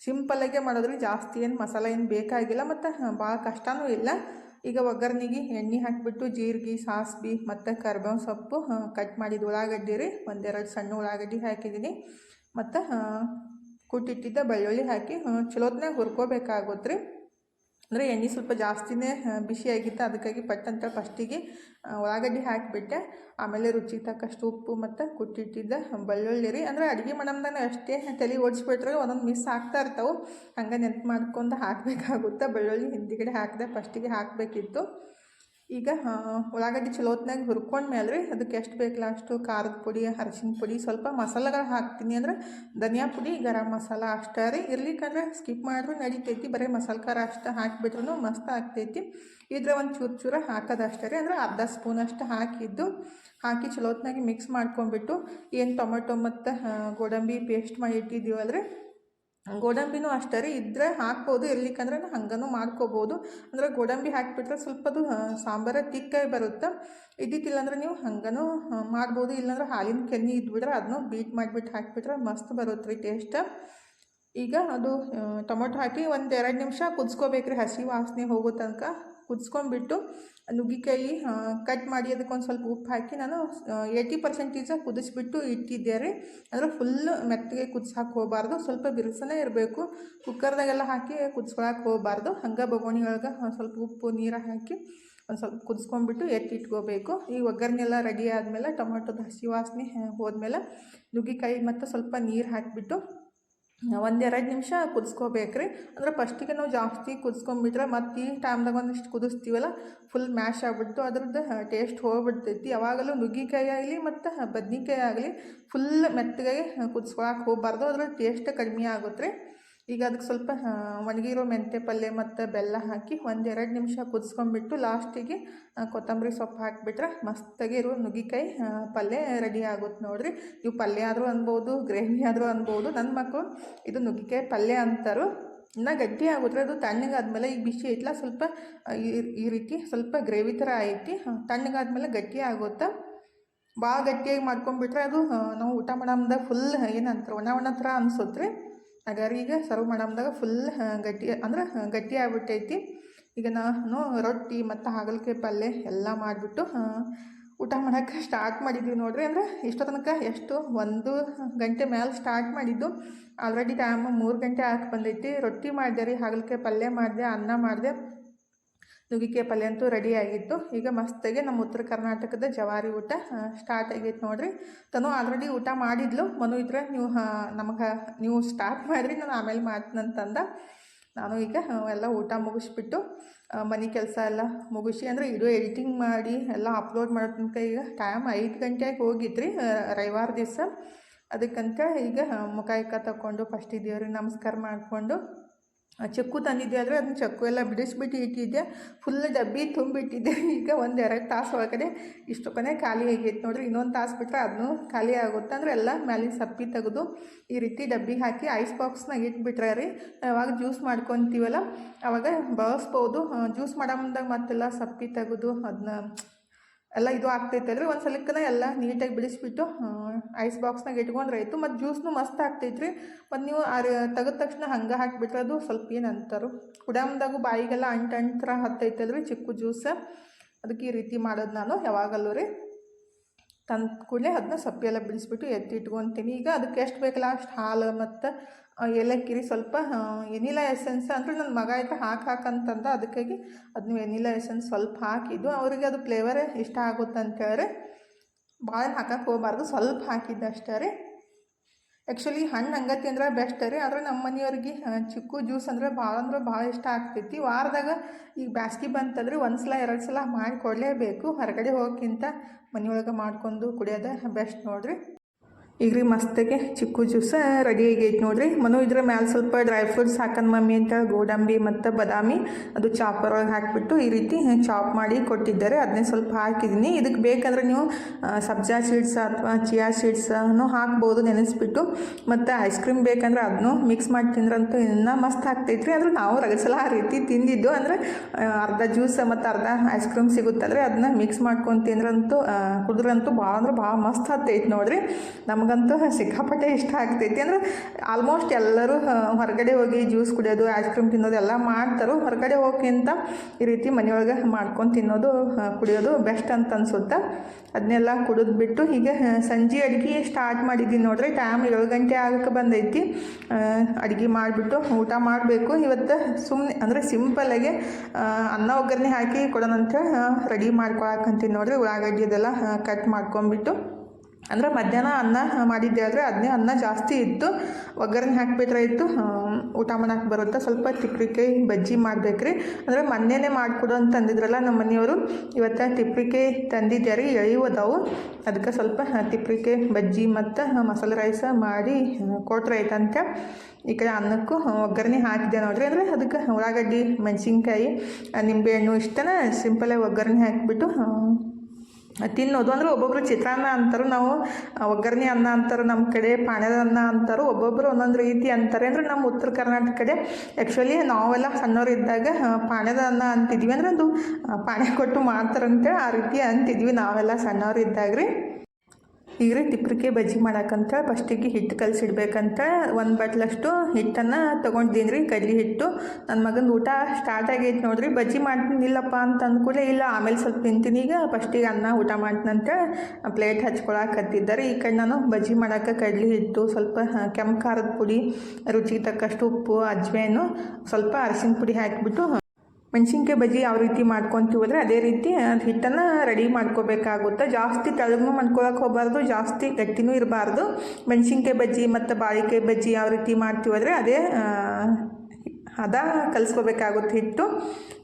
ಸಿಂಪಲ್ಲಾಗೆ ಮಾಡೋದ್ರಿ ಜಾಸ್ತಿ ಏನು ಮಸಾಲೆ ಏನು ಬೇಕಾಗಿಲ್ಲ, ಮತ್ತು ಭಾಳ ಕಷ್ಟವೂ ಇಲ್ಲ. ಈಗ ಒಗ್ಗರಣೆಗೆ ಎಣ್ಣೆ ಹಾಕಿಬಿಟ್ಟು ಜೀರಿಗೆ ಸಾಸ್ಬಿ ಮತ್ತು ಕರ್ಬೇವು ಸೊಪ್ಪು ಕಟ್ ಮಾಡಿದ ಉಳ್ಳಾಗಡ್ಡಿ ರೀ, ಒಂದೆರಡು ಸಣ್ಣ ಉಳ್ಳಾಗಡ್ಡಿ ಹಾಕಿದ್ದೀನಿ ಮತ್ತು ಕುಟ್ಟಿಟ್ಟಿದ್ದ ಬೆಳ್ಳುಳ್ಳಿ ಹಾಕಿ ಚಲೋತ್ನಾಗ ಹುರ್ಕೋಬೇಕಾಗುತ್ತೆ ರೀ ಅಂದರೆ ಎಣ್ಣೆ ಸ್ವಲ್ಪ ಜಾಸ್ತಿನೇ ಬಿಸಿ ಬಿಸಿಯಾಗಿತ್ತು ಅದಕ್ಕಾಗಿ ಪಟ್ಟಂತ ಫಸ್ಟಿಗೆ ಉಳ್ಳಾಗಡ್ಡಿ ಹಾಕಿಬಿಟ್ಟೆ. ಆಮೇಲೆ ರುಚಿಗೆ ತಕ್ಕಷ್ಟು ಉಪ್ಪು ಮತ್ತು ಕುಟ್ಟಿಟ್ಟಿದ್ದ ಬೆಳ್ಳುಳ್ಳಿ ರೀ. ಅಂದರೆ ಅಡುಗೆ ಮಾಡಮ್ದಾನ ಅಷ್ಟೇ. ತಲೆ ಓಡಿಸ್ಬಿಟ್ರೆ ಒಂದೊಂದು ಮಿಸ್ ಆಗ್ತಾ ಇರ್ತಾವೆ. ಹಂಗೆ ನೆನ್ಪು ಮಾಡ್ಕೊಂಡು ಹಾಕಬೇಕಾಗುತ್ತೆ. ಬೆಳ್ಳುಳ್ಳಿ ಹಿಂದಿಗಡೆ ಹಾಕಿದೆ, ಫಸ್ಟಿಗೆ ಹಾಕಬೇಕಿತ್ತು. ಈಗ ಉಳ್ಳಾಗಡ್ಡಿ ಚಲೋತ್ನಾಗ ಹುರ್ಕೊಂಡ್ಮೇಲೆ ರೀ ಅದಕ್ಕೆ ಎಷ್ಟು ಬೇಕಲ್ಲ ಅಷ್ಟು ಖಾರದ ಪುಡಿ, ಅರಶಿನ ಪುಡಿ, ಸ್ವಲ್ಪ ಮಸಾಲೆಗಳು ಹಾಕ್ತೀನಿ ಅಂದ್ರೆ ಧನಿಯಾ ಪುಡಿ, ಗರಂ ಮಸಾಲ ಅಷ್ಟೇ ರೀ. ಇರ್ಲಿಕ್ಕಂದ್ರೆ ಸ್ಕಿಪ್ ಮಾಡಿದ್ರು ನಡಿತೈತಿ, ಬರೀ ಮಸಾಲೆ ಖಾರ ಅಷ್ಟು ಹಾಕಿಬಿಟ್ರು ಮಸ್ತ್ ಆಗ್ತೈತಿ. ಇದ್ರೆ ಒಂದು ಚೂರು ಚೂರು ಹಾಕೋದು ಅಷ್ಟೇ ರೀ, ಅಂದ್ರೆ ಅರ್ಧ ಸ್ಪೂನ್ ಅಷ್ಟು ಹಾಕಿದ್ದು, ಹಾಕಿ ಚಲೋತ್ನಾಗಿ ಮಿಕ್ಸ್ ಮಾಡ್ಕೊಂಡ್ಬಿಟ್ಟು, ಏನು ಟೊಮೆಟೊ ಮತ್ತು ಗೋಡಂಬಿ ಪೇಸ್ಟ್ ಮಾಡಿ ಇಟ್ಟಿದ್ದೀವಲ್ರಿ ಗೋಡಂಬಿನೂ ಅಷ್ಟೇ ರೀ. ಇದ್ದರೆ ಹಾಕ್ಬೋದು ಇರ್ಲಿಕ್ಕಂದ್ರೆ ಹಂಗನೂ ಮಾಡ್ಕೋಬೋದು. ಅಂದರೆ ಗೋಡಂಬಿ ಹಾಕಿಬಿಟ್ರೆ ಸ್ವಲ್ಪ ಅದು ಸಾಂಬಾರ ತಿಕ್ಕೇ ಬರುತ್ತೆ. ಇದ್ದಿತ್ತಿಲ್ಲ ಅಂದರೆ ನೀವು ಹಂಗನೂ ಮಾಡ್ಬೋದು. ಇಲ್ಲಾಂದ್ರೆ ಹಾಲಿನ ಕೆನ್ನಿ ಇದ್ಬಿಟ್ರೆ ಅದನ್ನು ಬೀಟ್ ಮಾಡಿಬಿಟ್ಟು ಹಾಕಿಬಿಟ್ರೆ ಮಸ್ತ್ ಬರುತ್ತೆ ರೀ ಟೇಸ್ಟ್. ಈಗ ಅದು ಟೊಮೊಟೊ ಹಾಕಿ ಒಂದು ಎರಡು ನಿಮಿಷ ಕುದಿಸ್ಕೋಬೇಕ್ರಿ. ಹಸಿ ವಾಸನೆ ಹೋಗೋ ತನಕ. ಕುದಿಸ್ಕೊಂಡ್ಬಿಟ್ಟು ನುಗ್ಗಿಕಾಯಿ ಕಟ್ ಮಾಡಿ ಅದಕ್ಕೆ ಒಂದು ಸ್ವಲ್ಪ ಉಪ್ಪು ಹಾಕಿ ನಾನು ಏಯ್ಟಿ ಪರ್ಸೆಂಟೇಜ ಕುದಿಸ್ಬಿಟ್ಟು ಇಟ್ಟಿದ್ದೆ ರೀ ಅಂದರೆ ಫುಲ್ ಮೆತ್ತಗೆ ಕುದಿಸಕ್ಕೆ ಹೋಗಬಾರ್ದು. ಸ್ವಲ್ಪ ಬಿರುಸನೇ ಇರಬೇಕು. ಕುಕ್ಕರ್ದಾಗೆಲ್ಲ ಹಾಕಿ ಕುದಿಸ್ಕೊಳಕ್ಕೆ ಹೋಗಬಾರ್ದು. ಹಂಗೆ ಬಗೋಣಿಯೊಳಗೆ ಒಂದ್ ಸ್ವಲ್ಪ ಉಪ್ಪು, ನೀರು ಹಾಕಿ ಒಂದು ಸ್ವಲ್ಪ ಕುದಿಸ್ಕೊಂಡ್ಬಿಟ್ಟು ಎತ್ತಿ ಇಟ್ಕೋಬೇಕು ಈ ಒಗ್ಗರಣೆ ಎಲ್ಲ ರೆಡಿ ಆದಮೇಲೆ, ಟೊಮೊಟೊದ ಹಸಿ ವಾಸನೆ ಹೋದ್ಮೇಲೆ ನುಗ್ಗಿಕಾಯಿ ಮತ್ತು ಸ್ವಲ್ಪ ನೀರು ಹಾಕಿಬಿಟ್ಟು ಒಂದೆರಡು ನಿಮಿಷ ಕುದಿಸ್ಕೋಬೇಕ್ರಿ. ಅಂದ್ರೆ ಫಸ್ಟಿಗೆ ನಾವು ಜಾಸ್ತಿ ಕುದಿಸ್ಕೊಂಬಿಟ್ರೆ ಮತ್ತು ಈ ಟೈಮ್ದಾಗ ಒಂದಿಷ್ಟು ಕುದಿಸ್ತೀವಲ್ಲ ಫುಲ್ ಮ್ಯಾಶ್ ಆಗಿಬಿಟ್ಟು ಅದ್ರದ್ದು ಟೇಸ್ಟ್ ಹೋಗ್ಬಿಡ್ತೈತಿ. ಯಾವಾಗಲೂ ನುಗ್ಗಿಕಾಯಿ ಆಗಲಿ ಮತ್ತು ಬದ್ನಿಕಾಯಿ ಆಗಲಿ ಫುಲ್ ಮೆತ್ತಗೆ ಕುದಿಸ್ಕೊಳಕ್ಕೆ ಹೋಗಬಾರ್ದು. ಅದ್ರ ಟೇಸ್ಟ್ ಕಡಿಮೆ ಆಗುತ್ತೆ ರೀ. ಈಗ ಅದಕ್ಕೆ ಸ್ವಲ್ಪ ಒಣಗಿರೋ ಮೆಂತೆ ಪಲ್ಯ ಮತ್ತು ಬೆಲ್ಲ ಹಾಕಿ ಒಂದೆರಡು ನಿಮಿಷ ಕುದಿಸ್ಕೊಂಡ್ಬಿಟ್ಟು ಲಾಸ್ಟಿಗೆ ಕೊತ್ತಂಬರಿ ಸೊಪ್ಪು ಹಾಕಿಬಿಟ್ರೆ ಮಸ್ತಾಗಿ ಇರೋ ನುಗ್ಗಿಕಾಯಿ ಪಲ್ಯ ರೆಡಿ ಆಗುತ್ತೆ ನೋಡ್ರಿ. ನೀವು ಪಲ್ಯ ಆದರೂ ಅನ್ಬೋದು, ಗ್ರೇವಿ ಆದರೂ ಅನ್ಬೋದು ನನ್ನ ಮಕ್ಕಳು ಇದು ನುಗ್ಗಿಕಾಯಿ ಪಲ್ಯ ಅಂತಾರು. ಇನ್ನು ಗಟ್ಟಿ ಆಗುತ್ತೆ ಅದು ತಣ್ಣಗಾದ್ಮೇಲೆ ಈಗ ಬಿಸಿ ಐತಲ್ಲ ಸ್ವಲ್ಪ ಈ- ರೀತಿ ಸ್ವಲ್ಪ ಗ್ರೇವಿ ಥರ ಐತಿ ತಣ್ಣಗಾದ್ಮೇಲೆ ಗಟ್ಟಿ ಆಗುತ್ತೆ. ಭಾಳ ಗಟ್ಟಿಯಾಗಿ ಮಾಡ್ಕೊಂಡ್ಬಿಟ್ರೆ ಅದು ನಾವು ಊಟ ಮಾಡಮ್ದಾಗ ಫುಲ್ ಏನಂತಾರೆ ಒಣ ಒಣ ಥರ ಅನ್ಸುತ್ತೆ ರೀ. ಹಾಗಾದ್ರೆ ಈಗ ಸರ್ವ್ ಮಾಡಮ್ದಾಗ ಫುಲ್ ಗಟ್ಟಿ, ಅಂದ್ರೆ ಗಟ್ಟಿ ಆಗ್ಬಿಟ್ಟೈತಿ. ಈಗ ನಾನು ರೊಟ್ಟಿ ಮತ್ತು ಹಾಗಲಕಾಯಿ ಪಲ್ಯ ಎಲ್ಲ ಮಾಡಿಬಿಟ್ಟು ಊಟ ಮಾಡೋಕ್ಕೆ ಸ್ಟಾರ್ಟ್ ಮಾಡಿದ್ವಿ ನೋಡ್ರಿ. ಅಂದ್ರೆ ಇಷ್ಟೋ ತನಕ ಎಷ್ಟು, ಒಂದು ಗಂಟೆ ಮೇಲೆ ಸ್ಟಾರ್ಟ್ ಮಾಡಿದ್ದು. ಆಲ್ರೆಡಿ ಟೈಮ್ ಮೂರು ಗಂಟೆ ಹಾಕಿ ಬಂದೈತಿ. ರೊಟ್ಟಿ ಮಾಡಿದೆ ರೀ ಹಾಗಲಕಾಯಿ ಪಲ್ಯ ಮಾಡಿದೆ, ಅನ್ನ ಮಾಡಿದೆ. ನುಗ್ಗಿಕಾಯಿ ಪಲ್ಯ ಅಂತೂ ರೆಡಿ ಆಗಿತ್ತು. ಈಗ ಮಸ್ತಾಗಿ ನಮ್ಮ ಉತ್ತರ ಕರ್ನಾಟಕದ ಜವಾರಿ ಊಟ ಸ್ಟಾರ್ಟ್ ಆಗೈತೆ ನೋಡ್ರಿ. ತನು ಆಲ್ರೆಡಿ ಊಟ ಮಾಡಿದ್ಲು. ಮನು ಇದ್ರೆ ನೀವು ನಮಗೆ ನೀವು ಸ್ಟಾರ್ಟ್ ಮಾಡಿರಿ, ನಾನು ಆಮೇಲೆ ಮಾಡ್ತೀನಂತಂದ ನಾನು ಈಗ ಎಲ್ಲ ಊಟ ಮುಗಿಸ್ಬಿಟ್ಟು ಮನೆ ಕೆಲಸ ಎಲ್ಲ ಮುಗಿಸಿ, ಅಂದರೆ ವಿಡಿಯೋ ಎಡಿಟಿಂಗ್ ಮಾಡಿ ಎಲ್ಲ ಅಪ್ಲೋಡ್ ಮಾಡೋ ತನಕ ಈಗ ಟೈಮ್ ಐದು ಗಂಟೆಗೆ ಹೋಗಿದ್ರಿ ರವಿವಾರ ದಿವಸ. ಅದಕ್ಕಂತ ಈಗ ಮುಖಾಯಕ ಮುಖ ತಗೊಂಡು ಫಸ್ಟ್ ದೇವ್ರಿಗೆ ನಮಸ್ಕಾರ ಮಾಡಿಕೊಂಡು ಚಕ್ಕು ತಂದಿದ್ದೆ ಆದರೆ ಅದನ್ನ ಚಕ್ಕು ಎಲ್ಲ ಬಿಡಿಸ್ಬಿಟ್ಟು ಇಟ್ಟಿದ್ದೆ. ಫುಲ್ ಡಬ್ಬಿ ತುಂಬಿಟ್ಟಿದ್ದೆ. ಈಗ ಒಂದು ಎರಡು ತಾಸು ಒಳಗಡೆ ಇಷ್ಟು ಕೊನೆ ಖಾಲಿ ಆಗೈತೆ ನೋಡ್ರಿ. ಇನ್ನೊಂದು ತಾಸು ಬಿಟ್ಟರೆ ಅದನ್ನು ಖಾಲಿ ಆಗುತ್ತೆ. ಅಂದರೆ ಎಲ್ಲ ಮ್ಯಾಲಿನ ಸಪ್ಪಿ ತೆಗೆದು ಈ ರೀತಿ ಡಬ್ಬಿಗೆ ಹಾಕಿ ಐಸ್ ಬಾಕ್ಸ್ನಾಗ ಇಟ್ಬಿಟ್ರೆ ರೀ ಯಾವಾಗ ಜ್ಯೂಸ್ ಮಾಡ್ಕೊತೀವಲ್ಲ, ಅವಾಗ ಬಳಸ್ಬೋದು. ಜ್ಯೂಸ್ ಮಾಡೋ ಮುಂದಾಗ ಮತ್ತೆಲ್ಲ ಸಪ್ಪಿ ತೆಗೆದು ಅದನ್ನ ಎಲ್ಲ ಇದು ಆಗ್ತೈತೆ ಅಲ್ರಿ? ಒಂದು ಸಲಕ್ಕನ ಎಲ್ಲ ನೀಟಾಗಿ ಬಿಡಿಸ್ಬಿಟ್ಟು ಐಸ್ ಬಾಕ್ಸ್ನಾಗ ಇಟ್ಕೊಂಡ್ರೆ ಆಯಿತು. ಮತ್ತು ಜ್ಯೂಸ್ನು ಮಸ್ತ್ ಆಗ್ತೈತೆ ರೀ ಮತ್ತು ನೀವು ತೆಗೆದ ತಕ್ಷಣ ಹಂಗೆ ಹಾಕಿಬಿಟ್ರೆ ಅದು ಸ್ವಲ್ಪ ಏನು ಅಂತಾರು. ಕುಡಿಯಮ್ದಾಗೂ ಬಾಯಿಗೆಲ್ಲ ಅಂಟು ಅಂಟು ಥರ ಹತ್ತೈತಲ್ರಿ ಚಿಕ್ಕು ಜ್ಯೂಸ್ ಅದಕ್ಕೆ ಈ ರೀತಿ ಮಾಡೋದು ನಾನು ಯಾವಾಗಲ್ಲೂ ರೀ. ತಂದ ಕೂಡಲೇ ಅದನ್ನ ಸಪ್ಪೆಲ್ಲ ಬಿಡಿಸ್ಬಿಟ್ಟು ಎತ್ತಿ ಇಟ್ಕೊತೀನಿ. ಈಗ ಅದಕ್ಕೆ ಎಷ್ಟು ಬೇಕಲ್ಲ ಅಷ್ಟು ಹಾಲು ಮತ್ತು ಏಲಕ್ಕಿರಿ ಸ್ವಲ್ಪ ವೆನಿಲಾ ಎಸೆನ್ಸ್ ಅಂದರೆ ನನ್ನ ಮಗ ಐತೆ ಹಾಕಿ ಹಾಕಂತಂದ ಅದಕ್ಕಾಗಿ ಅದನ್ನ ವೆನಿಲಾ ಎಸೆನ್ಸ್ ಸ್ವಲ್ಪ ಹಾಕಿದ್ದು. ಅವರಿಗೆ ಅದು ಫ್ಲೇವರೇ ಇಷ್ಟ ಆಗುತ್ತೆ ಅಂತೇಳಿ ಭಾಳ ಹಾಕಕ್ಕೆ ಹೋಗಬಾರ್ದು, ಸ್ವಲ್ಪ ಹಾಕಿದ್ದು ಅಷ್ಟೇ ರೀ. ಆ್ಯಕ್ಚುಲಿ ಹಣ್ಣು ಹಂಗತಿ ಅಂದ್ರೆ ಬೆಸ್ಟ್ ರೀ, ಆದರೆ ನಮ್ಮ ಮನೆಯವ್ರಿಗೆ ಚಿಕ್ಕು ಜ್ಯೂಸ್ ಅಂದರೆ ಭಾಳ ಅಂದ್ರೆ ಭಾಳ ಇಷ್ಟ ಆಗ್ತೈತಿ. ವಾರದಾಗ ಈಗ ಬ್ಯಾಸ್ಗೆ ಬಂತಂದ್ರೆ ಒಂದು ಸಲ, ಎರಡು ಸಲ ಮಾಡಿ ಕೊಡಲೇಬೇಕು. ಹೊರಗಡೆ ಹೋಗೋಕ್ಕಿಂತ ಮನೆಯೊಳಗೆ ಮಾಡ್ಕೊಂಡು ಕುಡಿಯೋದು ಬೆಸ್ಟ್ ನೋಡಿರಿ. ಈಗ ರೀ ಮಸ್ತಾಗೆ ಚಿಕ್ಕು ಜ್ಯೂಸ ರೆಡಿ ಆಗೈತೆ ನೋಡಿರಿ. ಮನು ಇದ್ರ ಮ್ಯಾಲೆ ಸ್ವಲ್ಪ ಡ್ರೈ ಫ್ರೂಟ್ಸ್ ಹಾಕನ್ ಮಮ್ಮಿ ಅಂತ ಗೋಡಂಬಿ ಮತ್ತು ಬಾದಾಮಿ ಅದು ಚಾಪರ್ ಒಳಗೆ ಹಾಕಿಬಿಟ್ಟು ಈ ರೀತಿ ಚಾಪ್ ಮಾಡಿ ಕೊಟ್ಟಿದ್ದಾರೆ. ಅದನ್ನೇ ಸ್ವಲ್ಪ ಹಾಕಿದ್ದೀನಿ ಇದಕ್ಕೆ ಬೇಕಂದ್ರೆ ನೀವು ಸಬ್ಜಾ ಸೀಡ್ಸ್ ಅಥವಾ ಚಿಯಾ ಸೀಡ್ಸನ್ನು ಹಾಕ್ಬೋದು ನೆನೆಸ್ಬಿಟ್ಟು. ಮತ್ತು ಐಸ್ ಕ್ರೀಮ್ ಬೇಕಂದ್ರೆ ಅದನ್ನು ಮಿಕ್ಸ್ ಮಾಡಿ ತಿಂದ್ರಂತೂ ಇನ್ನೂ ಮಸ್ತ್ ಆಗ್ತೈತ್ರಿ. ಅಂದ್ರೆ ನಾವು ರಗಸಲ ಆ ರೀತಿ ತಿಂದಿದ್ದು. ಅಂದರೆ ಅರ್ಧ ಜ್ಯೂಸ್ ಮತ್ತು ಅರ್ಧ ಐಸ್ ಕ್ರೀಮ್ ಸಿಗುತ್ತಲ್ರಿ. ಅದನ್ನ ಮಿಕ್ಸ್ ಮಾಡ್ಕೊಂಡು ತಿಂದ್ರಂತೂ ಕುಡಿದ್ರಂತೂ ಭಾಳ ಅಂದ್ರೆ ಭಾಳ ಮಸ್ತ್ ಹತ್ತೈತೆ ನೋಡ್ರಿ. ನಮಗಂತೂ ಸಿಕ್ಕಾಪಟ್ಟೆ ಇಷ್ಟ ಆಗ್ತೈತಿ. ಅಂದ್ರೆ ಆಲ್ಮೋಸ್ಟ್ ಎಲ್ಲರೂ ಹೊರಗಡೆ ಹೋಗಿ ಜ್ಯೂಸ್ ಕುಡಿಯೋದು ಐಸ್ ಕ್ರೀಮ್ ತಿನ್ನೋದು ಎಲ್ಲ ಮಾಡ್ತಾರೋ, ಹೊರಗಡೆ ಹೋಗೋಕ್ಕಿಂತ ಈ ರೀತಿ ಮನೆಯೊಳಗೆ ಮಾಡ್ಕೊಂಡು ತಿನ್ನೋದು ಕುಡಿಯೋದು ಬೆಸ್ಟ್ ಅಂತ ಅನ್ಸುತ್ತೆ. ಅದನ್ನೆಲ್ಲ ಕುಡಿದ್ಬಿಟ್ಟು ಹೀಗೆ ಸಂಜೆ ಅಡುಗೆ ಸ್ಟಾರ್ಟ್ ಮಾಡಿದ್ದೀನಿ ನೋಡ್ರಿ. ಟೈಮ್ ಏಳು ಗಂಟೆ ಆಗಕ್ಕೆ ಬಂದೈತಿ. ಅಡುಗೆ ಮಾಡಿಬಿಟ್ಟು ಊಟ ಮಾಡಬೇಕು. ಇವತ್ತು ಸುಮ್ಮನೆ ಅಂದರೆ ಸಿಂಪಲಾಗಿ ಅನ್ನ ಒಗ್ಗರಣೆ ಹಾಕಿ ಕೊಡೋಣಂತ ರೆಡಿ ಮಾಡ್ಕೊಳಕಂತೀನಿ ನೋಡ್ರಿ. ಉಳ್ಳಾಗಡ್ಡಿ ಅದೆಲ್ಲ ಕಟ್ ಮಾಡ್ಕೊಂಬಿಟ್ಟು ಅಂದ್ರೆ ಮಧ್ಯಾಹ್ನ ಅನ್ನ ಮಾಡಿದ್ದೆ ಆದರೆ ಅದನ್ನೇ ಅನ್ನ ಜಾಸ್ತಿ ಇತ್ತು. ಒಗ್ಗರಣೆ ಹಾಕಿಬಿಟ್ರೆ ಇತ್ತು. ಊಟ ಮಾಡಕ್ಕೆ ಬರುತ್ತೆ? ಸ್ವಲ್ಪ ತಿಪ್ಪಿಕಾಯಿ ಬಜ್ಜಿ ಮಾಡ್ಬೇಕ್ರಿ. ಅಂದರೆ ಮೊನ್ನೆನೇ ಮಾಡಿಕೊಡು ಅಂತ ಅಂದಿದ್ರಲ್ಲ ನಮ್ಮ ಮನೆಯವರು. ಇವತ್ತು ತಿಪ್ಪಿಕಾಯಿ ತಂದಿದ್ದೆ ರೀ ಎಳಿವು ಅದಾವು. ಅದಕ್ಕೆ ಸ್ವಲ್ಪ ತಿಪ್ಪಿಕಾಯಿ ಬಜ್ಜಿ ಮತ್ತು ಮಸಾಲೆ ರೈಸ ಮಾಡಿ ಕೊಟ್ರೆ ಆಯ್ತಂತೆ. ಈ ಕಡೆ ಅನ್ನಕ್ಕೂ ಒಗ್ಗರಣೆ ಹಾಕಿದೆ ನೋಡ್ರಿ. ಅಂದರೆ ಅದಕ್ಕೆ ಉಳ್ಳಾಗಡ್ಡಿ, ಮೆಣಸಿನ್ಕಾಯಿ ನಿಂಬೆಹಣ್ಣು ಇಷ್ಟನ ಸಿಂಪಲಾಗಿ ಒಗ್ಗರಣೆ ಹಾಕಿಬಿಟ್ಟು ತಿನ್ನೋದು ಅಂದ್ರೆ ಒಬ್ಬೊಬ್ರು ಚಿತ್ರಾನ್ನ ಅಂತಾರೆ ನಾವು ಒಗ್ಗರಣೆ ಅನ್ನ ಅಂತಾರೆ ನಮ್ಮ ಕಡೆ ಪಾಣ್ಯದ ಅನ್ನ ಅಂತಾರೆ ಒಬ್ಬೊಬ್ರು ಒಂದೊಂದು ರೀತಿ ಅಂತಾರೆ. ಅಂದ್ರೆ ನಮ್ಮ ಉತ್ತರ ಕರ್ನಾಟಕ ಕಡೆ ಆ್ಯಕ್ಚುಲಿ ನಾವೆಲ್ಲ ಸಣ್ಣವ್ರು ಇದ್ದಾಗ ಪಾಣ್ಯದ ಅನ್ನ ಅಂತಿದ್ವಿ ಅಂದ್ರೆ ಅದು ಪಾಣ್ಯ ಕೊಟ್ಟು ಮಾಡ್ತಾರಂತೇಳಿ ಆ ರೀತಿ ಅಂತಿದ್ವಿ ನಾವೆಲ್ಲ ಸಣ್ಣವ್ರು ಇದ್ದಾಗ ರೀ ಈಗ ರೀ ತಿಪ್ರಿಕೆ ಬಜ್ಜಿ ಮಾಡಕ್ಕಂತ ಫಸ್ಟಿಗೆ ಹಿಟ್ಟು ಕಲಸಿಡ್ಬೇಕಂತ ಒಂದು ಬಟ್ಲಷ್ಟು ಹಿಟ್ಟನ್ನು ತೊಗೊಂಡಿದ್ದೀನಿ ರೀ ಕಡ್ಲಿ ಹಿಟ್ಟು. ನನ್ನ ಮಗನ ಊಟ ಸ್ಟಾರ್ಟ್ ಆಗೈತೆ ನೋಡ್ರಿ, ಬಜ್ಜಿ ಮಾಡ್ತೀನಿ ಇಲ್ಲಪ್ಪ ಅಂತ ಅಂದ್ಕೂಡಲೇ ಇಲ್ಲ, ಆಮೇಲೆ ಸ್ವಲ್ಪ ತಿಂತೀನಿ ಈಗ, ಫಸ್ಟಿಗೆ ಅನ್ನ ಊಟ ಮಾಡ್ತೀನಂತ ಪ್ಲೇಟ್ ಹಚ್ಕೊಳಕತ್ತಿದ್ದಾರೆ ಈ ಕಡೆ ನಾನು ಬಜ್ಜಿ ಮಾಡೋಕ್ಕೆ ಕಡ್ಲಿ ಹಿಟ್ಟು, ಸ್ವಲ್ಪ ಕೆಂಪು ಖಾರದ ಪುಡಿ, ರುಚಿಗೆ ತಕ್ಕಷ್ಟು ಉಪ್ಪು ಅಜ್ವೇನು ಸ್ವಲ್ಪ ಅರಿಶಿನ ಪುಡಿ ಹಾಕಿಬಿಟ್ಟು ಮೆಣಸಿನ್ಕಾಯಿ ಬಜ್ಜಿ ಯಾವ ರೀತಿ ಮಾಡ್ಕೊತೀವದ್ರೆ ಅದೇ ರೀತಿ ಹಿಟ್ಟನ್ನು ರೆಡಿ ಮಾಡ್ಕೋಬೇಕಾಗುತ್ತೆ. ಜಾಸ್ತಿ ತಳಗು ಮಾಡ್ಕೊಳಕ್ಕೆ ಹೋಗಬಾರ್ದು, ಜಾಸ್ತಿ ಗಟ್ಟಿನೂ ಇರಬಾರ್ದು. ಮೆಣಸಿನ್ಕಾಯಿ ಬಜ್ಜಿ ಮತ್ತು ಬಾಳಿಕಾಯಿ ಬಜ್ಜಿ ಯಾವ ರೀತಿ ಮಾಡ್ತೀವಿ ಮಾಡ್ತೀವಂದರೆ ಅದೇ ಹದ ಕಲಿಸ್ಕೋಬೇಕಾಗುತ್ತೆ ಹಿಟ್ಟು.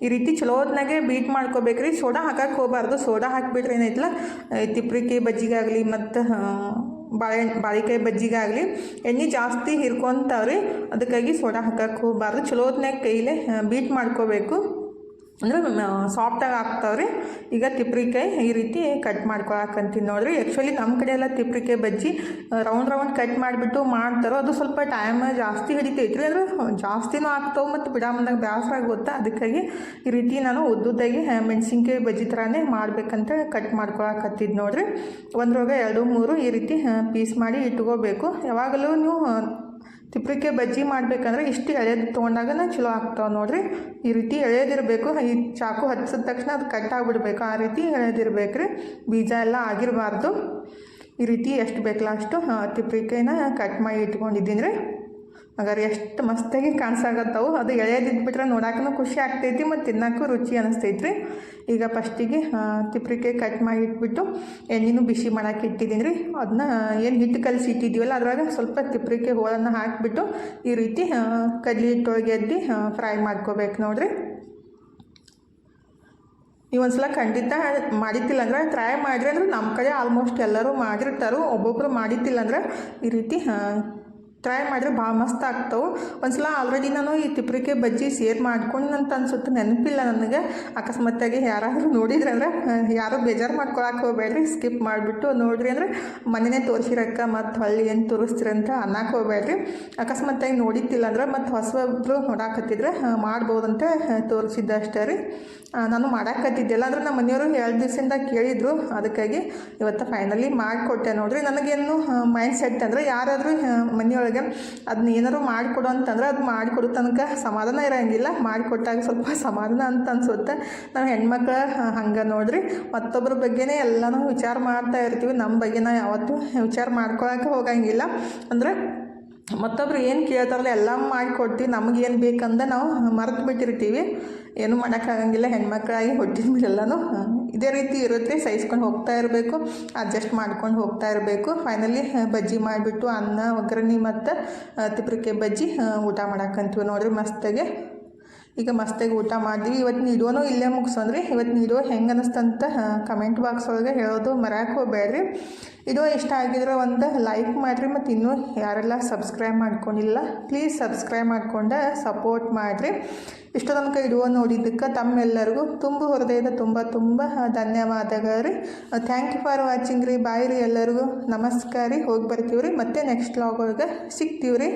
ಈ ರೀತಿ ಚಲೋತ್ನಾಗೆ ಬೀಟ್ ಮಾಡ್ಕೋಬೇಕ್ರಿ. ಸೋಡಾ ಹಾಕಕ್ಕೆ ಹೋಗಬಾರ್ದು. ಸೋಡಾ ಹಾಕಿಬಿಟ್ರೆ ಏನೈತಲ್ಲ ತಿಪ್ರಿಕಾಯಿ ಬಜ್ಜಿಗಾಗಲಿ ಮತ್ತು ಬಾಳೆ, ಬಾಳಿಕಾಯಿ ಬಜ್ಜಿಗಾಗಲಿ ಎಣ್ಣೆ ಜಾಸ್ತಿ ಹಿರ್ಕೊತಾವ್ರಿ. ಅದಕ್ಕಾಗಿ ಸೋಡಾ ಹಾಕಕ್ಕೆ ಹೋಗಬಾರ್ದು. ಚಲೋತ್ನಾಗ ಕೈಲೇ ಬೀಟ್ ಮಾಡ್ಕೋಬೇಕು. ಅಂದ್ರೆ ಸಾಫ್ಟಾಗಿ ರೀ ಈಗ ತಿಪ್ರಿಕಾಯಿ ಈ ರೀತಿ ಕಟ್ ಮಾಡ್ಕೊಳಕಂತೀನಿ ನೋಡಿರಿ. ಆ್ಯಕ್ಚುಲಿ ನಮ್ಮ ಕಡೆ ಎಲ್ಲ ತಿಪ್ರಿಕಾಯಿ ಬಜ್ಜಿ ರೌಂಡ್ ರೌಂಡ್ ಕಟ್ ಮಾಡಿಬಿಟ್ಟು ಮಾಡ್ತಾರೋ, ಅದು ಸ್ವಲ್ಪ ಟೈಮ್ ಜಾಸ್ತಿ ಹಿಡಿತೈತ್ರಿ. ಅಂದ್ರೆ, ಜಾಸ್ತಿನೂ ಆಗ್ತಾವೆ ಮತ್ತು ಬಂದಾಗ ಬೇಸರ ಆಗುತ್ತೆ? ಅದಕ್ಕಾಗಿ ಈ ರೀತಿ ನಾನು ಉದ್ದುದ್ದಾಗಿ ಮೆಣಸಿನ್ಕಾಯಿ ಬಜ್ಜಿ ಥರನೇ ಮಾಡಬೇಕಂತ ಕಟ್ ಮಾಡ್ಕೊಳಕತ್ತಿದ್ದು ನೋಡಿರಿ. ಒಂದ್ರೊಳಗೆ ಎರಡು ಮೂರು ಈ ರೀತಿ ಪೀಸ್ ಮಾಡಿ ಇಟ್ಕೋಬೇಕು. ಯಾವಾಗಲೂ ನೀವು ತಿಪ್ರಿಕಾಯಿ ಬಜ್ಜಿ ಮಾಡಬೇಕಂದ್ರೆ ಇಷ್ಟು ಎಳೆದು ತೊಗೊಂಡಾಗನ ಚಲೋ ಆಗ್ತಾವೆ ನೋಡ್ರಿ. ಈ ರೀತಿ ಎಳೆದಿರಬೇಕು ಈ ಚಾಕು ಹಚ್ಚಿದ ತಕ್ಷಣ ಅದು ಕಟ್ ಆಗಿಬಿಡ್ಬೇಕು. ಆ ರೀತಿ ಎಳೆದಿರ್ಬೇಕು ರೀ ಬೀಜ ಎಲ್ಲ ಆಗಿರಬಾರ್ದು. ಈ ರೀತಿ ಎಷ್ಟು ಬೇಕಲ್ಲ ಅಷ್ಟು ಆ, ಕಟ್ ಮಾಡಿ ಇಟ್ಕೊಂಡಿದ್ದೀನಿ ರೀ ಹಾಗಾದ್ರೆ ಎಷ್ಟು ಮಸ್ತಾಗಿ ಕಾಣಿಸಾಗತ್ತವು. ಅದು ಎಳೆಯದಿದ್ಬಿಟ್ರೆ ನೋಡಕ್ಕೂ ಖುಷಿ ಆಗ್ತೈತಿ ಮತ್ತು ತಿನ್ನೋಕ್ಕೂ ರುಚಿ ಅನಿಸ್ತೈತಿ ರೀ ಈಗ ಫಸ್ಟಿಗೆ ತಿಪ್ರಿಕಾಯಿ ಕಟ್ ಮಾಡಿ ಇಟ್ಬಿಟ್ಟು ಎಣ್ಣೆನೂ ಬಿಸಿ ಮಾಡೋಕೆ ಇಟ್ಟಿದ್ದೀನಿ ರೀ ಅದನ್ನ ಏನು ಹಿಟ್ಟು ಕಲಸಿ ಇಟ್ಟಿದ್ದೀವಲ್ಲ ಅದ್ರಾಗ ಸ್ವಲ್ಪ ತಿಪ್ರಿಕಾಯಿ ಹೋಳನ್ನು ಹಾಕಿಬಿಟ್ಟು ಈ ರೀತಿ ಕಡ್ಲಿ ಹಿಟ್ಟೊಳಗೆ ಎದ್ದು ಫ್ರೈ ಮಾಡ್ಕೋಬೇಕು ನೋಡ್ರಿ. ಒಂದ್ಸಲ ಖಂಡಿತ ಮಾಡಿದ್ದಿಲ್ಲ ಅಂದ್ರೆ ಟ್ರೈ ಮಾಡಿರಿ ಅಂದ್ರೆ ನಮ್ಮ ಕಡೆ ಆಲ್ಮೋಸ್ಟ್ ಎಲ್ಲರೂ ಮಾಡಿರ್ತಾರೆ. ಒಬ್ಬೊಬ್ಬರು ಮಾಡಿದ್ದಿಲ್ಲ ಅಂದ್ರೆ ಈ ರೀತಿ ಟ್ರೈ ಮಾಡಿದ್ರೆ ಭಾಳ ಮಸ್ತ್ ಆಗ್ತಾವೆ. ಒಂದ್ಸಲ ಆಲ್ರೆಡಿ ನಾನು ಈ ತಿಪ್ರಿಕೆ ಬಜ್ಜಿ ಸೇರ್ ಮಾಡ್ಕೊಂಡು ಅಂತ ಅನ್ಸುತ್ತೆ, ನೆನಪಿಲ್ಲ ನನಗೆ. ಅಕಸ್ಮಾತಾಗಿ ಯಾರಾದರೂ ನೋಡಿದ್ರೆ ಅಂದ್ರೆ ಯಾರು ಬೇಜಾರು ಮಾಡ್ಕೊಳಕ್ಕೆ ಹೋಗ್ಬೇಡ್ರಿ ಸ್ಕಿಪ್ ಮಾಡಿಬಿಟ್ಟು ನೋಡ್ರಿ ಅಂದ್ರೆ, ಮನೆನೇ ತೋರಿಸಿರಕ್ಕ, ಮತ್ತು ಹೊಳ್ಳಿ ಏನು ತೋರಿಸ್ತೀರಿ ಅಂತ ಅನ್ನಕ್ಕೆ ಹೋಗ್ಬೇಡ್ರಿ. ಅಕಸ್ಮಾತಾಗಿ ನೋಡಿದ್ದಿಲ್ಲ ಅಂದ್ರೆ ಮತ್ತು ಹೊಸೊಬ್ರು ನೋಡಾಕತ್ತಿದ್ರೆ ಮಾಡ್ಬೋದಂತ ತೋರಿಸಿದ್ದೆ ಅಷ್ಟೇ ರೀ. ನಾನು ಮಾಡಾಕತ್ತಿದ್ದಿಲ್ಲ ಅಂದ್ರೆ ನಮ್ಮ ಮನೆಯವರು ಎರಡು ದಿವಸದಿಂದ ಕೇಳಿದ್ರು. ಅದಕ್ಕಾಗಿ ಇವತ್ತು ಫೈನಲಿ ಮಾಡಿಕೊಟ್ಟೆ ನೋಡ್ರಿ. ನನಗೇನು ಮೈಂಡ್ ಸೆಟ್ ಅಂದರೆ ಯಾರಾದರೂ ಮನೆಯೊಳಗೆ ಅದನ್ನ ಏನಾರು ಮಾಡಿಕೊಡು ಅಂತಂದ್ರೆ ಅದು ಮಾಡಿಕೊಡು ತನಕ ಸಮಾಧಾನ ಇರೋಂಗಿಲ್ಲ. ಮಾಡಿಕೊಟ್ಟಾಗ ಸ್ವಲ್ಪ ಸಮಾಧಾನ ಅಂತ ಅನ್ಸುತ್ತೆ. ನಾವು ಹೆಣ್ಮಕ್ಳು ಹಂಗೆ ನೋಡ್ರಿ. ಮತ್ತೊಬ್ಬರ ಬಗ್ಗೆನೇ ಎಲ್ಲನೂ ವಿಚಾರ ಮಾಡ್ತಾ ಇರ್ತೀವಿ. ನಮ್ಮ ಬಗ್ಗೆ ನಾವು ಯಾವತ್ತೂ ವಿಚಾರ ಮಾಡ್ಕೊಳಕ್ಕೆ ಹೋಗಂಗಿಲ್ಲ. ಅಂದರೆ ಮತ್ತೊಬ್ರು ಏನು ಕೇಳ್ತಾರಲ್ಲ ಎಲ್ಲ ಮಾಡಿಕೊಡ್ತೀವಿ. ನಮಗೇನು ಬೇಕಂದ ನಾವು ಮರೆತು ಬಿಟ್ಟಿರ್ತೀವಿ. ಏನು ಮಾಡೋಕ್ಕಾಗಂಗಿಲ್ಲ, ಹೆಣ್ಮಕ್ಳಾಗಿ ಹೊಟ್ಟಿದ ಮೇಲೆಲ್ಲೂ ಇದೇ ರೀತಿ ಇರುತ್ತೆ, ಸಹಿಸ್ಕೊಂಡು ಹೋಗ್ತಾ ಇರಬೇಕು ಅಡ್ಜಸ್ಟ್ ಮಾಡ್ಕೊಂಡು ಹೋಗ್ತಾ ಇರಬೇಕು. ಫೈನಲಿ ಬಜ್ಜಿ ಮಾಡಿಬಿಟ್ಟು ಅನ್ನ ಒಗ್ಗರಣೆ ಮತ್ತು ತಿಪ್ರಿಕೆ ಬಜ್ಜಿ ಊಟ ಮಾಡಕ್ಕಂತೀವಿ ನೋಡಿರಿ ಮಸ್ತಾಗೆ. ಈಗ ಮಸ್ತಾಗಿ ಊಟ ಮಾಡಿದ್ವಿ. ಇವತ್ತು ನೀಡೋನು ಇಲ್ಲೇ ಮುಗಿಸೋಂದ್ರಿ ಇವತ್ತು ನೀಡೋ ಹೆಂಗೆ ಅನ್ನಿಸ್ತಂತ ಕಮೆಂಟ್ ಬಾಕ್ಸ್ ಒಳಗೆ ಹೇಳೋದು ಮರ್ಯಾಕೆ ಹೋಗ್ಬೇಡ್ರಿ ಇದು ಇಷ್ಟ ಆಗಿದ್ರೆ ಒಂದು ಲೈಕ್ ಮಾಡಿರಿ ಮತ್ತು ಇನ್ನೂ ಯಾರೆಲ್ಲ ಸಬ್ಸ್ಕ್ರೈಬ್ ಮಾಡ್ಕೊಂಡಿಲ್ಲ ಪ್ಲೀಸ್ ಸಬ್ಸ್ಕ್ರೈಬ್ ಮಾಡಿಕೊಂಡು ಸಪೋರ್ಟ್ ಮಾಡಿರಿ. ಇಷ್ಟು ತನಕ ಇಡುವ ನೋಡಿದ್ದಕ್ಕೆ ತಮ್ಮೆಲ್ಲರಿಗೂ ತುಂಬ ಹೃದಯದ ತುಂಬ ತುಂಬ ಧನ್ಯವಾದಗಳು ಥ್ಯಾಂಕ್ ಯು ಫಾರ್ ವಾಚಿಂಗ್ ರೀ. ಬಾಯ್ ರೀ ಎಲ್ಲರಿಗೂ. ನಮಸ್ಕಾರ ರೀ. ಹೋಗಿ ಬರ್ತೀವಿ ರೀ ಮತ್ತೆ ನೆಕ್ಸ್ಟ್ ಲಾಗ್ ಒಳಗೆ ರೀ